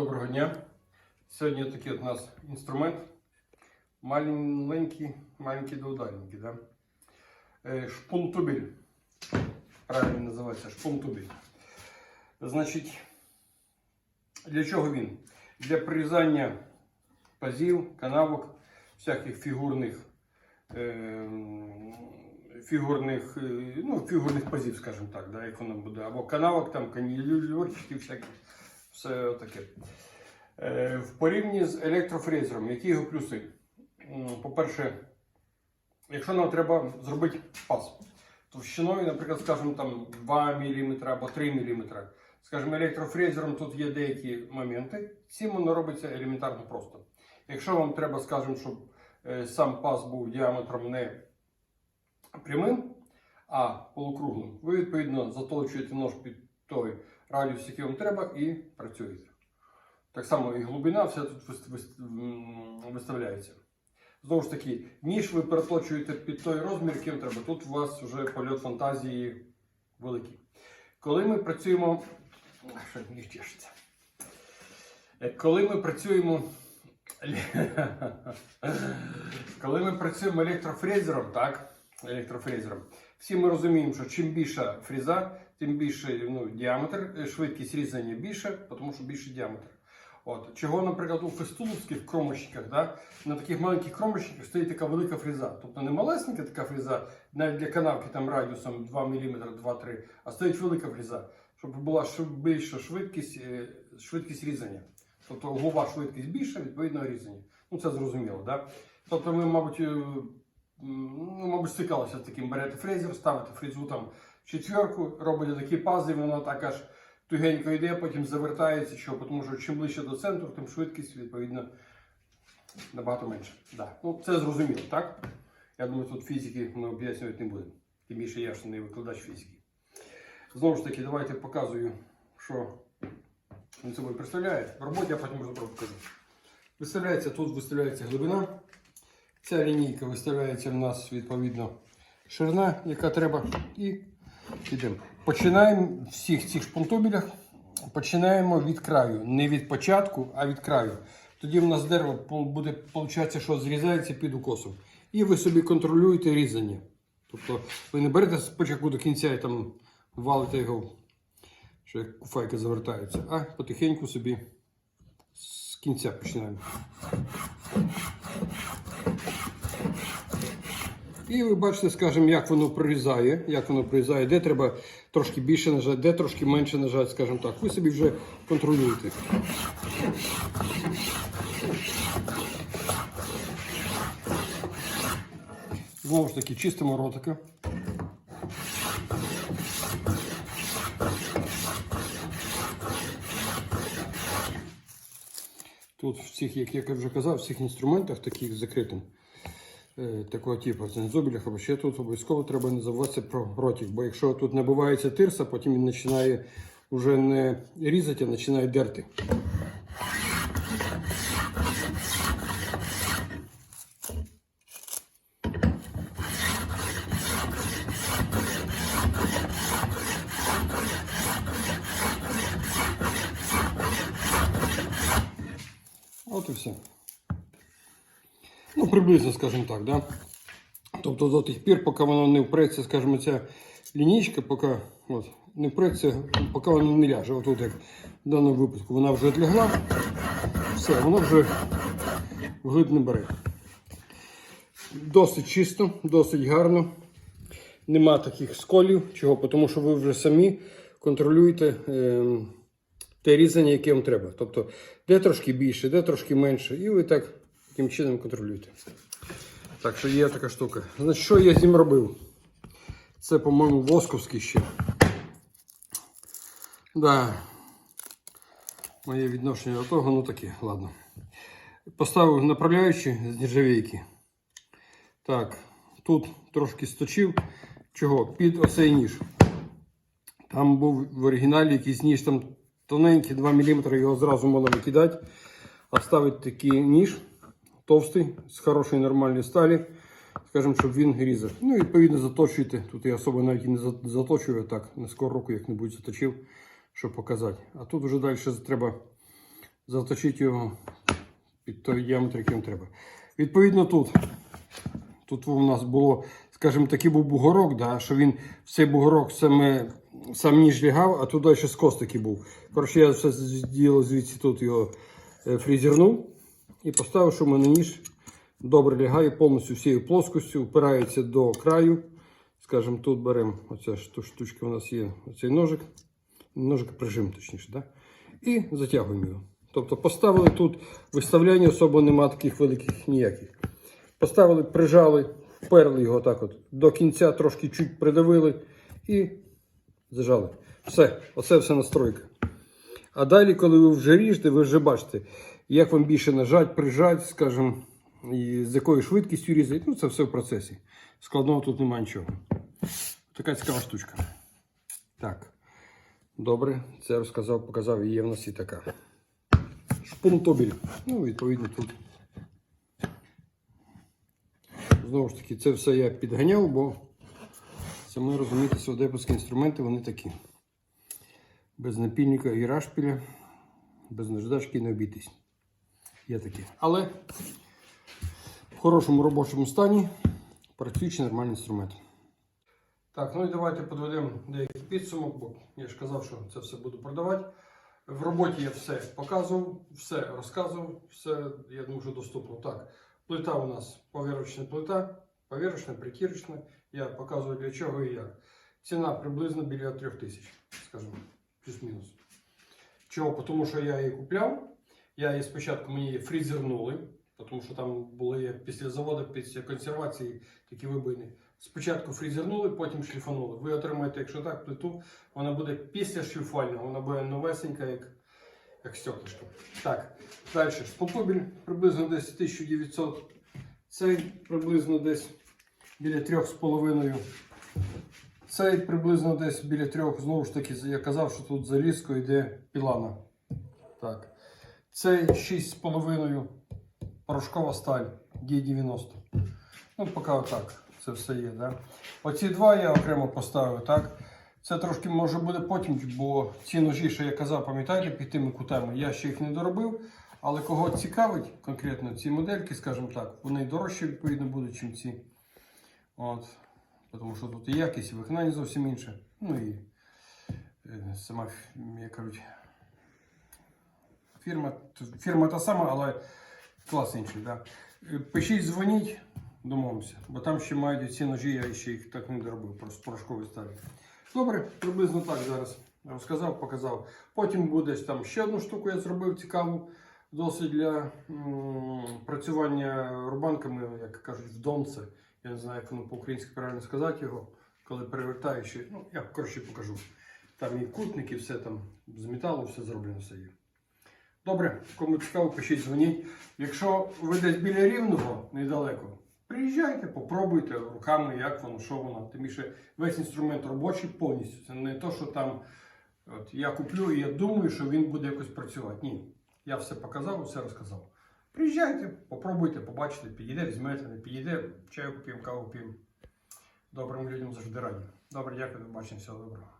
Доброго дня. Сьогодні такий от у нас інструмент. Маленький, маленький до ударники, да? Е, Шпунтубель. Правильно називається шпунтубель. Значить, для чого він? Для прирізання пазів, канавок, всяких фігурних, е, фігурних, е, ну, фігурних пазів, скажімо так, да, як воно буде, або канавок, там, канілюрчиків, всяких, все таке. Е, В порівнянні з електрофрезером, які його плюси? По-перше, якщо нам треба зробити паз товщиною, наприклад, скажімо, там 2 мм або 3 мм. Скажімо, електрофрезером тут є деякі моменти. Цим воно робиться елементарно просто. Якщо вам треба, скажімо, щоб е, сам паз був діаметром не прямим, а полукруглим, ви відповідно заточуєте нож під той радіус, який вам треба, і працюєте. Так само і глибина вся тут виставляється. Знову ж таки, ніж ви переточуєте під той розмір, який вам треба. Тут у вас вже польот фантазії великий. Коли ми працюємо. Що ніж чешеться? Е, Коли ми працюємо. Коли ми працюємо електрофрезером, так? Електрофрезером, всі ми розуміємо, що чим більша фреза, тим більше ну, діаметр, е, швидкість різання більше, тому що більше діаметр. От. Чого, наприклад, у фестуловських кромочниках, да, на таких маленьких кромочниках стоїть така велика фреза. Тобто не малесенька така фреза, навіть для канавки там радіусом 2 мм, 2-3, а стоїть велика фреза, щоб була більша швидкість, е, швидкість різання. Тобто углова швидкість більша, відповідно різання. Ну це зрозуміло, да? Тобто ми, мабуть, е, ну, мабуть, стикалися з таким. Берете фрезер, ставите фрезу там четверку, робите такі пази, воно так аж тугенько йде, потім завертається, що, тому що чим ближче до центру, тим швидкість, відповідно, набагато менше. Да. Ну, це зрозуміло, так? Я думаю, тут фізики ми об'яснювати не будемо. Тим більше я ж не викладач фізики. Знову ж таки, давайте показую, що він собою представляє. В роботі я потім вже покажу. Виставляється, тут виставляється глибина. Ця лінійка виставляється в нас відповідно ширина, яка треба. І йдемо. Починаємо в всіх цих шпунтубелях. Починаємо від краю. Не від початку, а від краю. Тоді в нас дерево буде, виходить, що зрізається під укосом. І ви собі контролюєте різання. Тобто ви не берете спочатку до кінця і там валите його, що як куфайки завертаються, а потихеньку собі з кінця починаємо. І ви бачите, скажімо, як воно прорізає, як воно прорізає, де треба трошки більше нажати, де трошки менше нажати, скажімо так. Ви собі вже контролюєте. Знову ж таки, чистимо ротика. Тут в цих, як я вже казав, в цих інструментах, таких закритим, е, такого типу, це зубілях або ще тут обов'язково треба не забуватися про ротик. Бо якщо тут набувається тирса, потім він починає вже не різати, а починає дерти. От і все. Приблизно, скажімо так, да? Тобто до тих пір, поки воно не впреться, скажімо, ця лінійка, поки от, не впреться, поки воно не ляже. От тут як в даному випадку вона вже відлягла, все, воно вже вглиб не бере. Досить чисто, досить гарно. Нема таких сколів. Чого? Тому що ви вже самі контролюєте е, те різання, яке вам треба. Тобто, де трошки більше, де трошки менше. І ви так таким чином контролюєте. Так що є така штука. Значить, що я з ним робив? Це, по-моєму, восковський ще. Да. Моє відношення до того, ну таке, ладно. Поставив направляючі з нержавійки. Так, тут трошки сточив. Чого? Під оцей ніж. Там був в оригіналі якийсь ніж там тоненький, 2 мм, його зразу можна викидати. А ставити такий ніж товстий, з хорошої нормальної сталі, скажімо, щоб він різав. Ну, і відповідно заточуєте. Тут я особо навіть не заточую, так на скору руку як-небудь заточив, щоб показати. А тут вже далі треба заточити його під той діаметр, який треба. Відповідно, тут. Тут у нас було, скажімо, такий був бугорок, да, що він цей бугорок саме сам ніж лягав, а туди ще скос такий був. Коротше, я все зробив звідси тут його е, фрезернув і поставив, що в мене ніж добре лягає повністю всією плоскостю, впирається до краю. Скажімо, тут беремо оця штучка у нас є, оцей ножик, ножик прижим, точніше, да? і затягуємо його. Тобто поставили тут виставляння особо нема таких великих ніяких. Поставили, прижали, вперли його так от до кінця, трошки чуть придавили і зажали. Все, оце все настройка. А далі, коли ви вже ріжете, ви вже бачите, як вам більше нажать, прижать, скажімо, і з якою швидкістю різати. Ну, це все в процесі. Складного тут немає нічого. Така цікава штучка. Так. Добре, це розказав, показав, і є в нас і така. Шпунтобіль. Ну, відповідно, тут. Знову ж таки, це все я підганяв, бо самі розумієте, сводепівські інструменти вони такі. Без напільника і рашпіля, без наждачки не обійтись. Є такі. Але в хорошому робочому стані працюючий нормальний інструмент. Так, ну і давайте підведемо деякий підсумок, бо я ж казав, що це все буду продавати. В роботі я все показував, все розказував, все, я що доступно. Так, плита у нас повірочна плита, повірочна, прикірочна. Я показую для чого і як. Ціна приблизно біля 3000, скажімо, плюс-мінус. Чого? Тому що я її купляв. Я її спочатку мені фрізернули, тому що там були після заводу, після консервації такі вибини. Спочатку фрізернули, потім шліфанули. Ви отримаєте, якщо так, плиту, вона буде після шліфувального, вона буде новесенька, як, як стеклишко. Так, далі. Спокобіль приблизно десь 1900. Цей приблизно десь біля 3,5. Цей приблизно десь біля трьох. Знову ж таки, я казав, що тут залізко йде пілана. Так. Цей 6,5 порошкова сталь Г90. Ну, поки отак це все є. Да? Оці два я окремо поставив. так. Це трошки може буде потім, бо ці ножі, що я казав, пам'ятаєте, під тими кутами, я ще їх не доробив. Але кого цікавить конкретно ці модельки, скажімо так, вони дорожчі відповідно будуть, ніж ці. От. Тому що тут і якість, і виконання зовсім інше. Ну і е, сама, як кажуть, фірма, фірма та сама, але клас інший. Да? Е, Пишіть, дзвоніть, домовимося, бо там ще мають ці ножі, я ще їх так не доробив, просто порошкові сталі. Добре, приблизно так зараз розказав, показав. Потім буде там ще одну штуку я зробив цікаву. Досить для працювання рубанками, як кажуть, в донце. Я не знаю, як воно по-українськи правильно сказати його, коли перевертаєш. Ну, я коротше покажу. Там і кутник, і все там з металу, все зроблено все є. Добре, кому цікаво, пишіть, дзвоніть. Якщо ви десь біля рівного, недалеко, приїжджайте, попробуйте руками, як воно, що воно. Тим більше весь інструмент робочий повністю. Це не то, що там от, я куплю і я думаю, що він буде якось працювати. Ні. Я все показав, все розказав. Приїжджайте, попробуйте, побачите, підійде, візьмете, не підійде, чаю поп'ємо, каву п'ємо. Добрим людям завжди раді. Добре, дякую, до всього доброго.